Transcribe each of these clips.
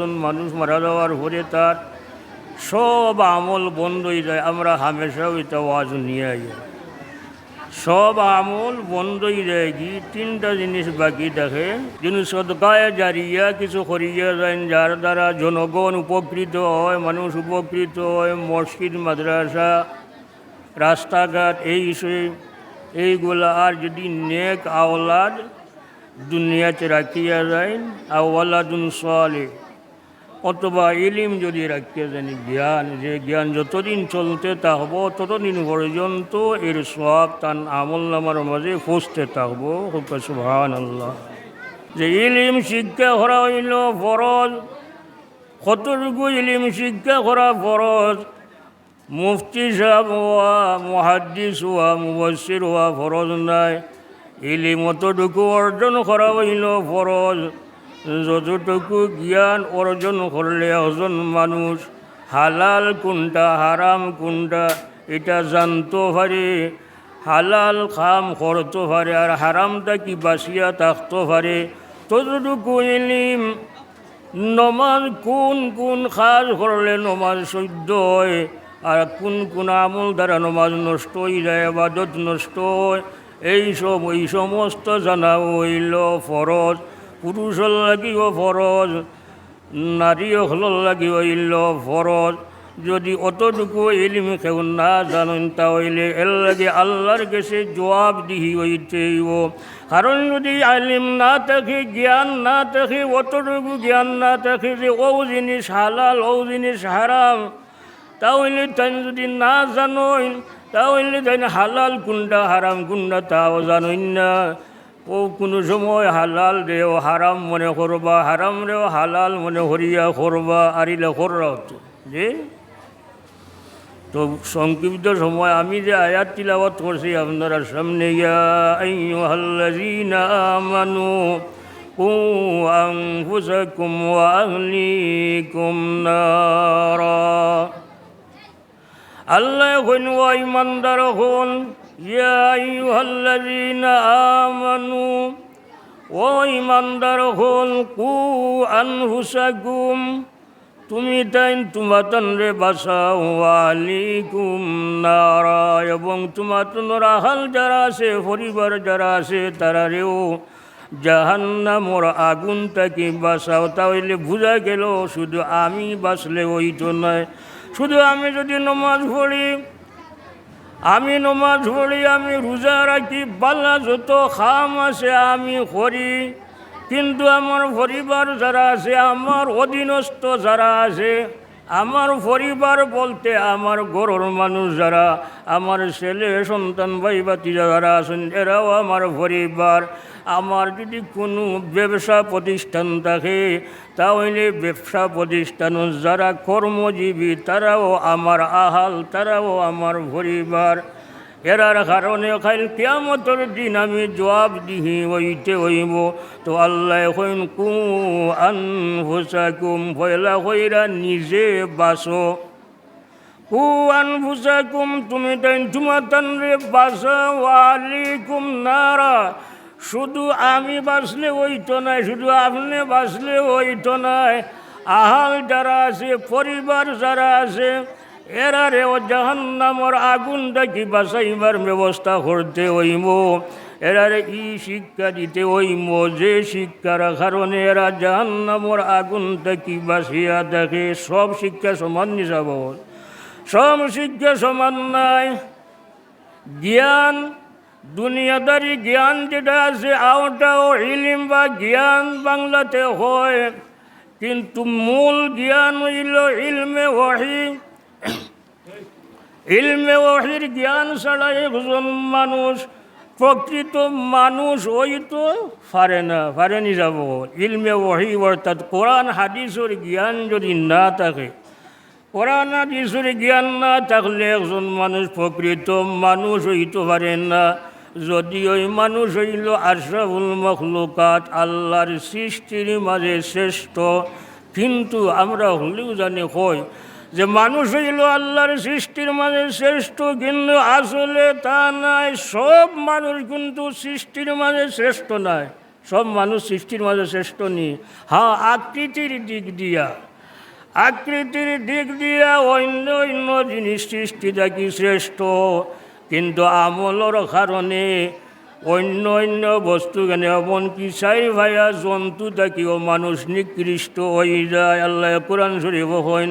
মানুষ মারা যাওয়ার পরে তার সব আমল বন্ধ হয়ে যায়। আমরা হামেশাও এটা ওয়াজ নিয়ে আই। সব আমল হয়ে যায়। কি তিনটা জিনিস বাকি থাকে যিনি সদকায় জারিয়া কিছু করিয়া যায় যার দ্বারা জনগণ উপকৃত হয়, মানুষ উপকৃত হয়, মসজিদ, মাদ্রাসা, রাস্তাঘাট, এই বিষয়ে এইগুলা। আর যদি নেক আওলাদ দুনিয়াতে রাখিয়া যায় আওয়ালাদুন সালে। অথবা ইলিম যদি রাখিয়া জানি, জ্ঞান, যে জ্ঞান যতদিন চলতে থাকব ততদিন পর্যন্ত এর সব তান আমল নামার মাঝে ফুসতে থাকব সুহান আল্লাহ যে ইলিম শিক্ষা করা হইল ফরজ, কতটুকু ইলিম শিক্ষা করা ফরজ? মুফতি সাহেব হওয়া, মহাদ্দিস হওয়া মুবসির হওয়া ফরজ নাই। ইলিম অতটুকু অর্জন করা হইল ফরজ। যতটুকু জ্ঞান অর্জন করলে একজন মানুষ, হালাল কোনটা, হারাম কোনটা, এটা জানতে পারে, হালাল খাম করতে পারে আর হারামটা কি বাসিয়া থাকতে পারে। ততটুকু ইলিম, নমাজ কোন কোন কাজ করলে নমাজ সহ্য হয় আর কোন কোন আমল দ্বারা নমাজ নষ্ট হয়ে যায়, আবাদত নষ্ট হয় এই সব এই সমস্ত জানা হইল ফরজ। পুরুষর লাগিও ফরজ নারী হলর লাগি হইল ফরজ যদি অতটুকু এলিম কেউ না জানেন তাহলে এর লাগে আল্লাহর কাছে জবাব দিহি হইতেইব কারণ যদি আলিম না থাকে জ্ঞান না থাকে অতটুকু জ্ঞান না থাকে যে ও জিনিস হালাল ও জিনিস হারাম তাহলে তাই যদি না জানোই তাহলে তাই হালাল কুন্ডা হারাম কুন্ডা তাও জানোই না। ও কোনো সময় হালাল রেও হারাম মনে করবা, হারাম রেও হালাল মনে হরিয়া করবা, আরিলে কররা হতো যে? তো সংক্ষিপ্ত সময় আমি যে আয়াত তিলাবত করছি, আপনারা সামনে আমানু ওয়া আহলিকুম নারা। আল্লাহ ইমানদার হন আমানু, ও ইমানদার হন কু আনফুসাকুম তুমি তাই তোমাতন রে বাসাও আলিকুম নারা, এবং তোমাতন আহাল যারা আছে, পরিবার যারা আছে, তারা রেও জাহান্নামর আগুন তাকে বাসাও? তাহলে বোঝা গেল, শুধু আমি বাসলে ওই তো নয়। শুধু আমি যদি নমাজ পড়ি আমি নমাজ পড়ি, আমি রোজা রাখি বাল্লা যত খাম আছে আমি করি। কিন্তু আমার পরিবার যারা আছে, আমার অধীনস্থ যারা আছে আমার পরিবার বলতে আমার গরুর মানুষ যারা, আমার ছেলে, সন্তান, ভাই বাতি যারা আছেন, এরাও আমার পরিবার। আমার যদি কোনো ব্যবসা প্রতিষ্ঠান থাকে, তাহলে ব্যবসা প্রতিষ্ঠান যারা কর্মজীবী, তারাও আমার আহাল, তারাও আমার পরিবার। এরার কারণে খাইল কেয়ামতর দিন আমি জবাব দিহি, হইতে হইব। তো আল্লাহ হইন কু আন হুসাকুম পয়লা হইরা নিজে বাসো। কু আন হুসাকুম তুমি তাই তোমার তানরে বাসা। ওয়ালিকুম নারা শুধু আমি বাসলে ওইতো নাই শুধু আপনি বাসলে ওইতো নাই আহাল যারা আছে, পরিবার যারা আছে এরারে ও জাহান্নামর আগুন কি বাঁচাইবার ব্যবস্থা করতে হইব এরারে ই শিক্ষা দিতে হইব যে শিক্ষার কারণে এরা জাহান্নামর আগুনটা দেখি বাঁচিয়া দেখে। সব শিক্ষা সমান নিজাব সব শিক্ষা সমান নাই। জ্ঞান, দুনিয়াদারি জ্ঞান যেটা আছে, আওটাও ইলিম বা জ্ঞান বাংলাতে হয়। কিন্তু মূল জ্ঞান হইল ইলমে ওয়াহি। ইলমে ওহির জ্ঞান ছাড়া একজন মানুষ, প্রকৃত মানুষ ওই তো পারে না পারেনি যাব। ইলমে ওহি অর্থাৎ কোরআন, হাদিসের জ্ঞান যদি না থাকে, কোরআন, হাদিসের জ্ঞান না থাকলে একজন মানুষ, প্রকৃত মানুষ হইতে পারে না। যদি ওই মানুষ হইল আশরাফুল মখলুকাত, আল্লাহর সৃষ্টির মাঝে শ্রেষ্ঠ, কিন্তু আমরা হলেও জানি হয় যে মানুষ হইল আল্লাহর সৃষ্টির মাঝে শ্রেষ্ঠ, কিন্তু আসলে তা নাই। সব মানুষ কিন্তু সৃষ্টির মাঝে শ্রেষ্ঠ নয়। সব মানুষ সৃষ্টির মাঝে শ্রেষ্ঠ নি। হ্যাঁ আকৃতির দিক দিয়া। আকৃতির দিক দিয়া অন্য অন্য জিনিস সৃষ্টি থাকি শ্রেষ্ঠ, কিন্তু আমলর কারণে অন্য অন্য বস্তু কেন এমনকি চাই ভাইয়া? জন্তু থাকিও মানুষ নিকৃষ্ট হয়ে যায়। আল্লাহ কোরআন শরীফ হইন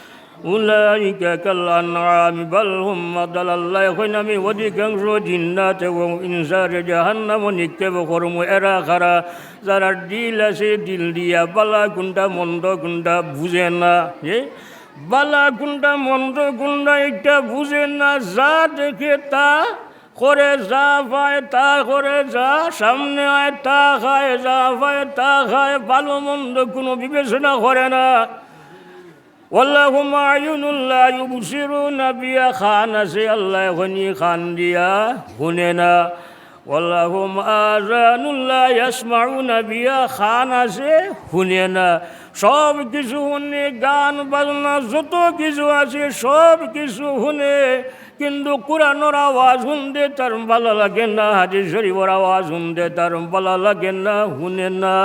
أولئك كالأنعام بل هم مضل الله يخوين আমি অধিকাংশ জিন্নাত এবং ইনসার জাহান্নাম নিক্ষেপ কর্ম এরা খারা যারা দিল আছে দিল দিয়া বালা কোনটা মন্দ কোনটা বুঝে না যে বালা কোনটা মন্দ কোনটা একটা বুঝে না যা দেখে তা করে যা পায় তা করে যা সামনে আয় তা খায় যা পায় তা খায় ভালো মন্দ কোনো বিবেচনা করে না واللهم أعين لا يبصرون بها খান আছে আল্লাহ খনি খান দিয়া শুনে না واللهم آذان لا يسمعون بها খান আছে শুনে না সব কিছু শুনে গান বাজনা যত কিছু আছে সব কিছু শুনে কিন্তু কোরআনোর আওয়াজ শুনতে তার ভালো লাগে না হাজির শরীফর আওয়াজ শুনতে তার ভালো লাগে না শুনে না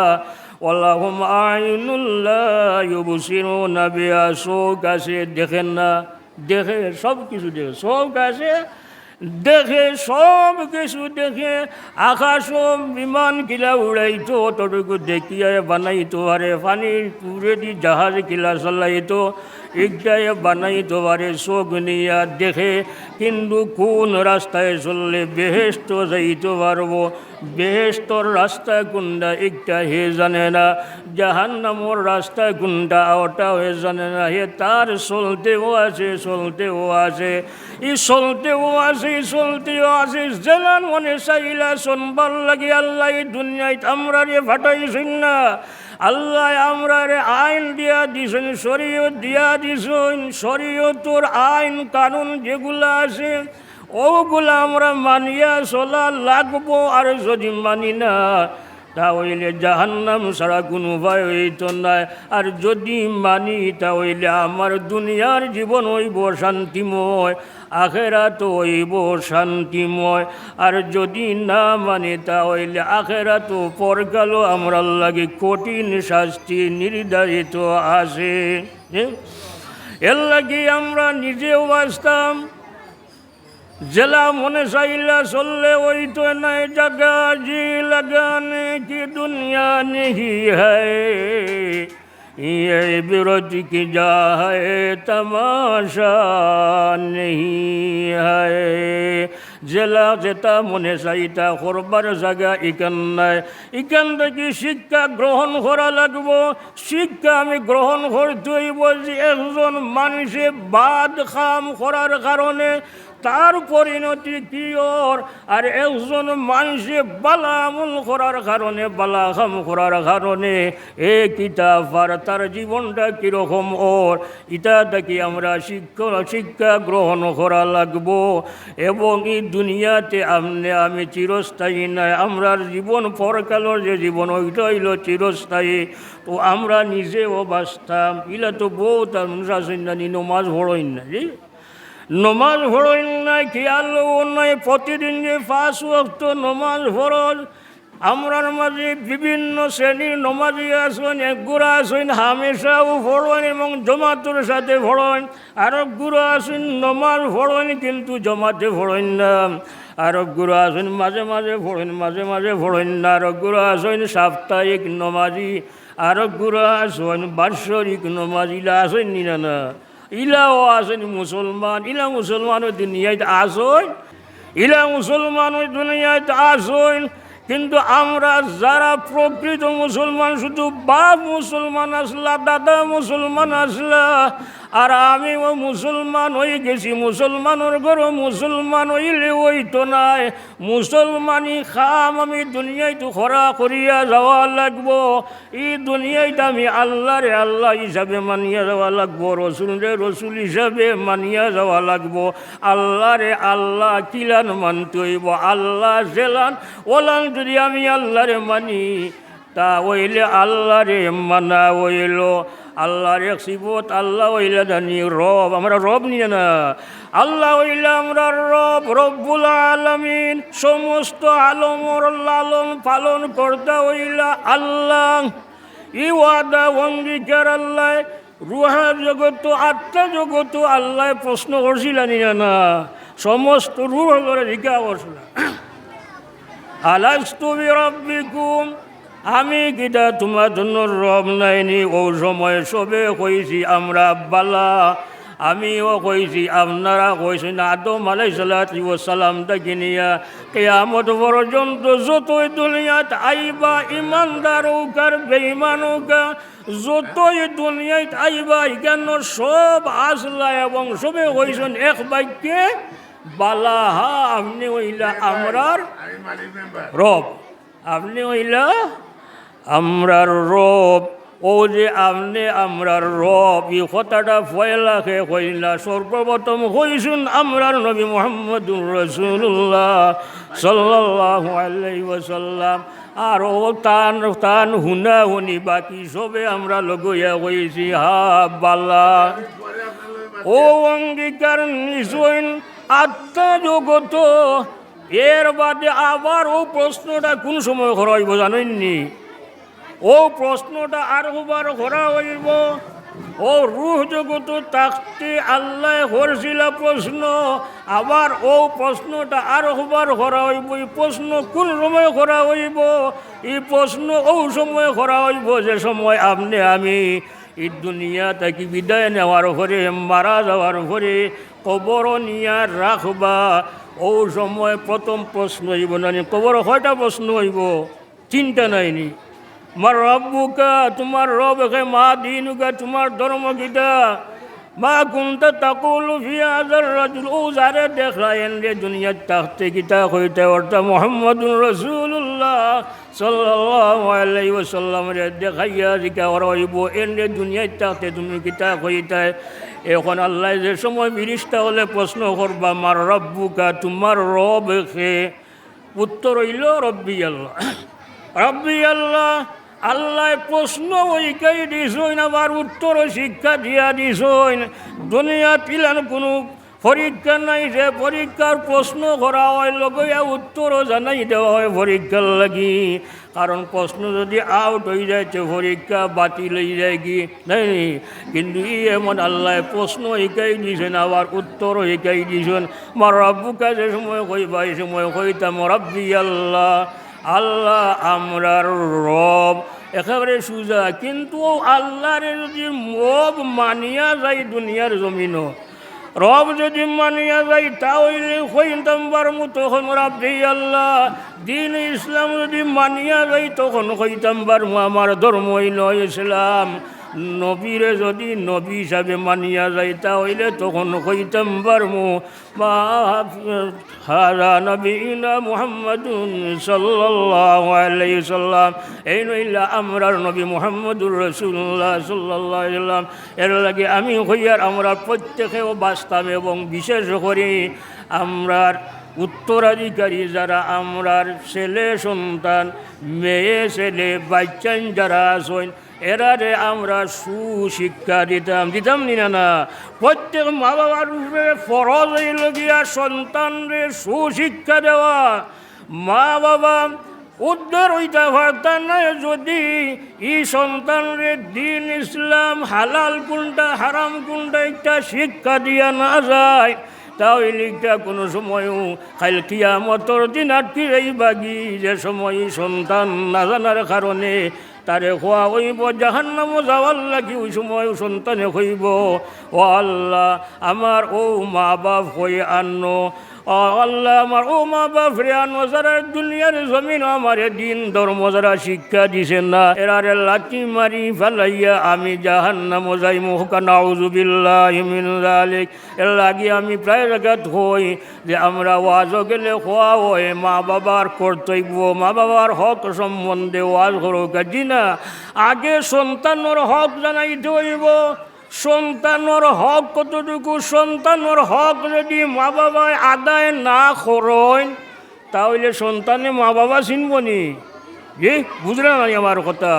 ওলাহুম আইনুল্লাহ ইউবসিরুনা বিহা চোখ আছে দেখেন না, দেখে সব কিছু দেখে চোখ আছে দেখে সব কিছু দেখে আকাশ বিমান কিলা উড়াইতো, অতটুকু দেখিয়া বানাইতো, আরে পানির পুরেদি জাহাজ কিলা চলাইতো একটাই বানাইতো, আরে চোখ নিয়া দেখে, কিন্তু কোন রাস্তায় চললে বেহেস্ত যাইতে পারব? বেহেস্তর রাস্তা কোনটা একটা হে জানে না, জাহান্নামর রাস্তা কোনটা ওটা হয়ে জানে না, হে তার চলতেও আছে চলতেও আছে, ই চলতেও আছে চলতেও আছে জেলান মনে চাইলা শোনবার লাগে আল্লাহ এই দুনিয়ায় আমরা রে ফাটাইছেন না। আল্লাহ আমরা রে আইন দিয়া দিছেন, শরীয়ত দিয়া দিছেন, শরীয়তর আইন কানুন যেগুলো আছে ওগুলো আমরা মানিয়া চলা লাগবো আর যদি মানি না তাহলে জাহান্নাম ছাড়া কোনো উপায় হইতো নাই আর যদি মানি তাহলে আমার দুনিয়ার জীবন হইব শান্তিময় আখেরা তো হইব শান্তিময়। আর যদি না মানি তাহলে আখেরা তো পরকালও আমরা লাগে কঠিন শাস্তি নির্ধারিত আছে। এর লাগি আমরা নিজেও বাঁচতাম জেলা মনে চাইলা চললে ওই তো নাই জাগা জি लगाने की दुनिया नहीं है ये विरोध की जा है तमाशा नहीं है জেলা যেটা মনে চাইতা করবার জায়গা ইকান নাই ইকান থেকে শিক্ষা গ্রহণ করা লাগবো শিক্ষা আমি গ্রহণ করতে হইব যে একজন মানুষে বাদ খাম করার কারণে তার পরিণতি কি ওর? আর একজন মানুষে বালা আমল করার কারণে বালা খাম করার কারণে এ কিতাব আর তার জীবনটা কীরকম ওর? ইটা থেকে আমরা শিক্ষা শিক্ষা গ্রহণ করা লাগবো। এবং এই দুনিয়াতে আমনে আমি চিরস্থায়ী নাই আমরার জীবন পরকালের যে জীবন ওইটা হইল চিরস্থায়ী। তো আমরা নিজেও বাঁচতাম। ইলা তো বহুত মানুষ আছেন না নমাজ ভরইন না, জি? নমাজ ভরইন নাই, খেয়াল নাই, প্রতিদিন যে পাঁচ ওয়াক্ত নমাজ ভরজ আমরার মাঝে বিভিন্ন শ্রেণির নমাজি আসেন, এক গুড়া আসেন, হামেশাও ভরণ এবং জমাতের সাথে ভরণ আরও গুড়া আসেন, নমাজ ভরণ কিন্তু জমাতে ভরণ না। আরও গুড়া আসেন, মাঝে মাঝে ভরণ মাঝে মাঝে ভরণ না। আরও গুড়া আসেন, সাপ্তাহিক নমাজি। আরও গুড়া আসেন, বাৎসরিক নমাজিলা আসেন না না। ইলাও আসেন মুসলমান, ইলা মুসলমান ওই দুনিয়ায় আসন, ইলা মুসলমান ওই দুনিয়ায় আসন। কিন্তু আমরা যারা প্রকৃত মুসলমান, শুধু বাপ মুসলমান আসলা, দাদা মুসলমান আসলা আর আমি ও মুসলমান হয়ে গেছি, মুসলমানের ঘর মুসলমান হইলে ওই তো নাই। মুসলমানি খাম, আমি দুনিয়ায় তো খরা করিয়া যাওয়া লাগবো। এই দুনিয়ায় আমি আল্লাহরে আল্লাহ হিসাবে মানিয়া যাওয়া লাগবো রসুল রে রসুল হিসাবে মানিয়া যাওয়া লাগবো। আল্লাহরে আল্লাহ কিলান মানতে হইব, আল্লাহ জেলান, ওলান যদি আমি আল্লাহরে মানি, তা ওইলে আল্লাহরে মানা ওইল আল্লাহর এক সিবত আল্লাহ ওইলে জানি রব, আমরা রব নিয়ে না। আল্লাহ ওইলে আমরা রব, রব্বুল আলমিন, সমস্ত আলমর লালন পালন করতে ওইলা আল্লাহ। ই ওয়াদা অঙ্গীকার আল্লাহ, রুহা জগত আত্মা জগত আল্লাহ প্রশ্ন করছিলেন না সমস্ত রুহ করে জিজ্ঞা করছিল। আলাস্তু বিরব্বিকুম আমি কিটা তোমার জন্য রব নাইনি ও সময় সবে কইছি আমরা বালা। আমিও কইছি আপনারা কইছেন আদম আলাই সালাম তাকে নিয়া কেয়ামত পর্যন্ত যতই দুনিয়াত আইবা ইমানদার হোকার বেইমান হোকা যতই দুনিয়াত আইবা কেন সব আসলা এবং সবে কইছেন এক বাক্যে বালাহা আপনি হইলা আমরার রব আপনি হইলা আমরার রব, ও যে আপনি আমরার রব এই কথাটা ফয়লাকে কইলা, সর্বপ্রথম হইছুন আমরার নবী মোহাম্মদুর রসুল্লাহ সাল্লাহ আলাই আর ও তান তান হুনা হুনি বাকি সবে আমরা লগইয়া কইছি, হা বাল্লা। ও অঙ্গীকার নিশ্চয় আত্মা জগত এর বাদে আবার ও প্রশ্নটা কোন সময় করা হইব জানেননি? ও প্রশ্নটা আর হবার করা হইব। ও রুহ জগত তাকতে আল্লাহ করছিল প্রশ্ন। আবার ও প্রশ্নটা আর হবার করা হইব। এই প্রশ্ন কোন সময় করা হইব? এই প্রশ্ন ও সময় করা হইব যে সময় আপনি, আমি এই দুনিয়া তাকে বিদায় নেওয়ার পরে মারা যাওয়ার পরে কবর নিয়া রাখবা। ও সময় প্রথম প্রশ্ন হইব না কবর কয়টা প্রশ্ন হইব? চিন্তা নাইনি। মার রব্বুকা তোমার রব হে মা দিনুকা, তোমার ধর্ম গীতা মা কুন্তা তাকুল ফিয়াজার রাজুল, ও যারে দেখলায়েন রে দুনিয়ার তাহতে গীতা হইতে অর্থাৎ মোহাম্মদুর রসুল্লাহ সাল্লাল্লাহু আলাইহি রে দেখাইয়া জিকা হইব এন রে দুনিয়ার তাহতে তুমি গীতা হইতে। এখন আল্লাহ যে সময় বিরিশটা হলে প্রশ্ন করবা, মার রব্বুকা, তোমার রব হে উত্তর হইল, রব্বি আল্লাহ। রব্বি আল্লাহ আল্লাহ প্রশ্ন ওইকাই দিছইন আবার উত্তর শিক্ষা দিয়া দিছইন দুনিয়া তিলান কোনো পরীক্ষা নাই যে পরীক্ষার প্রশ্ন করা হয় লগইয়া উত্তরও জানাই দেওয়া হয় পরীক্ষার লাগি। কারণ প্রশ্ন যদি আউট হয়ে তো পরীক্ষা বাতিল হয়ে যায় কি? নাই কিন্তু ই এমন আল্লাহ প্রশ্ন শিকাই দিয়েছেন আবার উত্তরও শিকাই দিয়েছেন মার রব্বু কাজে সময় কইবা, এই সময় কইতাম, রব্বি আল্লাহ আল্লাহ আমরার রব। একেবারে সুজা, কিন্তু আল্লাহর যদি মব মানিয়া যায় দুনিয়ার জমিনও। রব যদি মানিয়া যায়, তাহলে হইতামবার মতো রাব্বি আল্লাহ। দিন ইসলাম যদি মানিয়া যায়, তখন হইতামবার আমার ধর্মই নয় ইসলাম। নবীরে যদি নবী হিসাবে মানিয়া যায়, তাহলে তখন হইতাম বারমু বা হারা নবীনা মুহাম্মদুন সাল্লাল্লাহু সাল্লাম। এই নইলা আমরার নবী মুহাম্মদুর আলাইহি সাল্লাম। এর লাগে আমি হইয়ার আমরা প্রত্যেকেও বাস্তব এবং বিশেষ করে আমরার উত্তরাধিকারী যারা, আমরার ছেলে সন্তান, মেয়ে, ছেলে, বাচ্চান যারা আছেন এরারে আমরা সুশিক্ষা দিতাম দিতাম নি না না। প্রত্যেক মা বাবার উপরে ফরজ হইল গিয়া সন্তানরে সুশিক্ষা দেওয়া। মা বাবা উদ্ধার হইতে পারতাম না, যদি ই সন্তানরে দিন ইসলাম হালাল কোনটা হারাম কোনটা একটা শিক্ষা দিয়া না যায় লিখটা কোনো সময়ও খাইল কিয়ামতর দিন আটকি এই বাগি যে সময় সন্তান না জানার কারণে তারে খোয়া হইব জাহান্নামও যাওয়ার লাগি ওই সময় সন্তানে হইব। ও আল্লাহ, আমার ও মা বাপ হয়ে আন্ন আল্লাহ আমার ও মা বাপ যারা দুনিয়ার জমিন, আমার দিন ধর্ম যারা শিক্ষা দিছে না, এরারে লাঠি মারি ফেলাইয়া আমি জাহান্নাম যাই মুহকা নাউজুবিল্লাহ জালিক এর লাগি আমি প্রায় জায়গাত হই যে আমরা ওয়াজ গেলে খোয়া হয় মা বাবার কর্তব্য, মা বাবার হক সম্বন্ধে ওয়াজ করুক জি না আগে সন্তানের হক জানাইতে হইব। সন্তানের হক কতটুকু? সন্তানর হক যদি মা বাবায় আদায় না করেন, তাহলে সন্তানে মা বাবা চিনবনি জি বুঝলেন আমার কথা?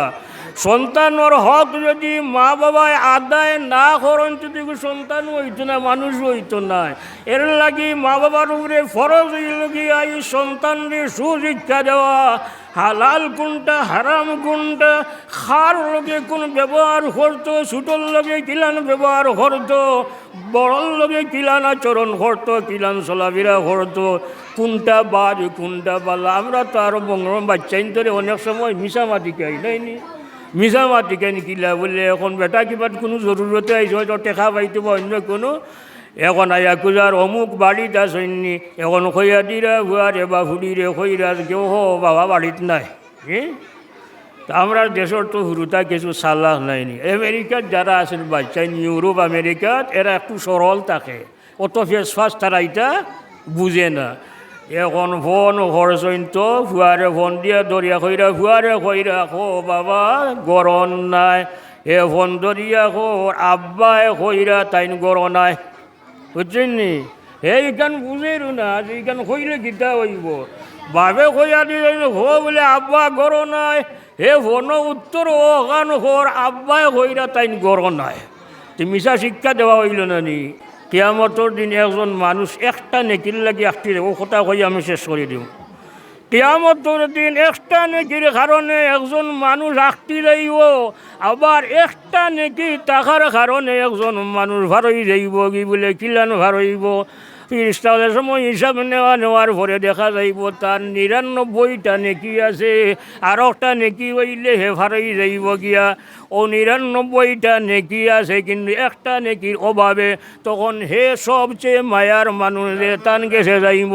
সন্তানের হক যদি মা বাবায় আদায় না করেন, যদি সন্তান হইতো না, মানুষ হইতো না। এর লাগি মা বাবার উপরে ফরজ হইল গিয়া এই সন্তানকে সুশিক্ষা দেওয়া। হালাল কোনটা হারাম কোনটা খার লগে কোন ব্যবহার করতো ছোটোর লগে কিলান ব্যবহার করতো, বড়র লগে কিলান আচরণ করতো, কিলান চলাফেরা করতো। কোনটা বাজ, কোনটা বালা, আমরা তো আরও বঙ্গ বাচ্চাইন ধরে অনেক সময় মিশামাতি খাই নাইনি মিশামাতি কেন কিলা বলে এখন বেটা কিবা কোনো জরুরতে আইস হয়তো টেকা পাইতে অন্য কোনো। এখন আয়া কুজার অমুক বাড়িত আসেননি এখন খৈয়া দিরা ভুয়ারে বা ফুড়িরে খৈরা কেউ হো বাবা বাড়িত নাই। হ্যাঁ আমরা দেশের তো হুরুতা কিছু সালাহ নাইনি আমেরিকার যারা আছেন বাচ্চাই ইউরোপ আমেরিকাত এরা একটু সরল থাকে। অত ফেস ফাস তারা এটা বুঝে না। এখন ফোন হরসইন তো ফুয়ারে ফোন দিয়া দরিয়া খৈরা ফুয়ারে খৈরা খো বাবা গরম নাই। এ ফোন দরিয়া খো আব্বায় খৈরা তাইন গর নাই। বুঝছেন নি? এইখান বুঝের না যে এইখান হইলে গীতা হইব বাবে কইয়া দিলেন হো বলে আব্বা গর নাই। হে ফোন উত্তর ও গান হর আব্বায় হইরা তাইন গর নাই। তো মিশা শিক্ষা দেওয়া হইল না নি? কেয়ামতর দিন একজন মানুষ একটা নেকির লাগে একটি ও কথা কই আমি শেষ করে দিব কেয়ামতর দিন একটা নেকির কারণে একজন মানুষ আঁকতি রইব আবার একটা নেকি টাকার কারণে একজন মানুষ ভারই যাইব কি বলে, কিলান ভারইব ফিরিস্তাদের সময় হিসাব নেওয়া নেওয়ার পরে দেখা যাইব, তার নিরানব্বইটা নেকি আছে, আর একটা নেকি হইলে হে ভারই যাইব গিয়া। ও নিরানব্বইটা নেকি আছে, কিন্তু একটা নেকির অভাবে তখন হে সবচেয়ে মায়ার মানুষ যে তান গেছে যাইব,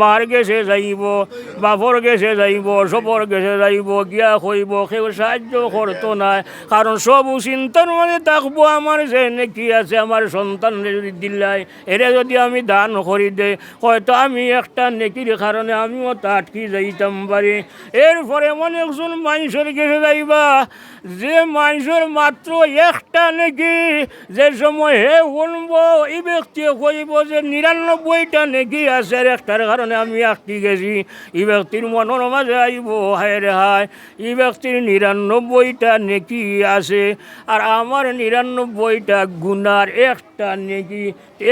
মার গেছে যাইব, বাপর গেছে যাইব সবর গেছে যাইব, গিয়া কইব, কেউ সাহায্য করতো না। কারণ সব চিন্তার মানে থাকব আমার যে নেকি আছে, আমার সন্তান যদি দিল্লাই এরে যদি আমি দান করি দে হয়তো আমি একটা নেকির কারণে আমিও তা আটকি যাইতাম পারি এরপরে এমন একজন মানুষের গেছে যাইবা। যে মানুষের মাত্র একটা নেকি, যে সময় হে শুনব, এই ব্যক্তি কইব যে নিরানব্বইটা নেকি আছে একটার কারণে আমি আটকি গেছি। এই ব্যক্তির মনের মাঝে আইব, হায় রে হায়। এই ব্যক্তির নিরানব্বইটা নেকি আছে। আর আমার নিরানব্বইটা গুনার একটা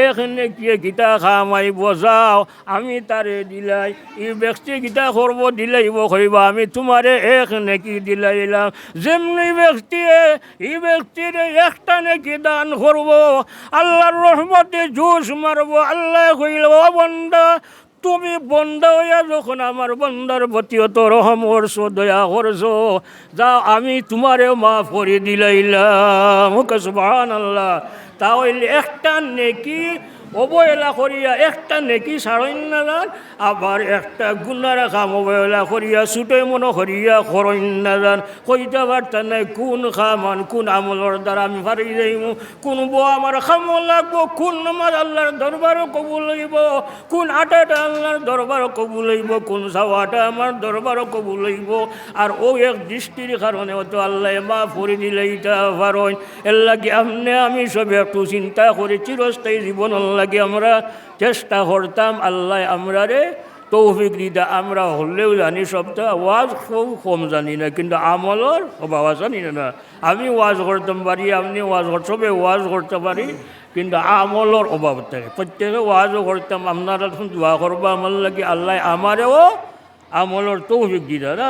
এক নেকি গীতা খামাই বজাও আমি তারে দিলাই, ই ব্যক্তি গীতা করব দিলাইব কইবা, আমি তোমারে এক নেকি দিলাইলাম। যেমনি ব্যক্তিয়ে, ই ব্যক্তির একটা নেকি দান করব, আল্লাহর রহমতে জুস মারব, আল্লাহ কইল, ও বন্দা তুমি বন্দা হইয়া যখন আমার বন্দার প্রতি অত রহম করছ, দয়া করছ, যা আমি তোমারে মাফ করে দিলাইলাম। ওকে সুবাহান আল্লাহ তাহলে একটা নেকি অবহেলা করিয়া একটা নেকি সারইন না যান, আবার একটা গুণার খাম অবহেলা করিয়া ছুটে মনে করিয়া করইন না যান। কইতে পারতাম নাই, কোন খামান, কোন আমলের দ্বারা আমি পারি যাইব কোন বউ আমার খাম লাগবো? কোন আমার আল্লাহর দরবারও কবুল হইব? কোন আটাটা আল্লাহর দরবারও কবুল হইব? কোন সাওয়াটা আমার দরবারও কবুল হইব? আর ও এক দৃষ্টির কারণে অত আল্লাহ মা ফরি দিলে ইটা পারইন। এর লাগে আমনে আমি সবে একটু চিন্তা করে চিরস্থায়ী জীবন লাগে আমরা চেষ্টা করতাম আল্লাহ আমরা রে তৌফিক দিদা আমরা হলেও জানি সবটা ওয়াজ খুব কম জানি না, কিন্তু আমলর অভাব জানি না। আমি ওয়াজ করতে পারি আপনি ওয়াজ সবে ওয়াজ করতে পারি, কিন্তু আমলর অভাব থাকে। প্রত্যেকে ওয়াজও করতাম, আপনারা দোয়া করব আমার লাগে, আল্লাহ আমারেও আমলর তৌফিক দিদা না?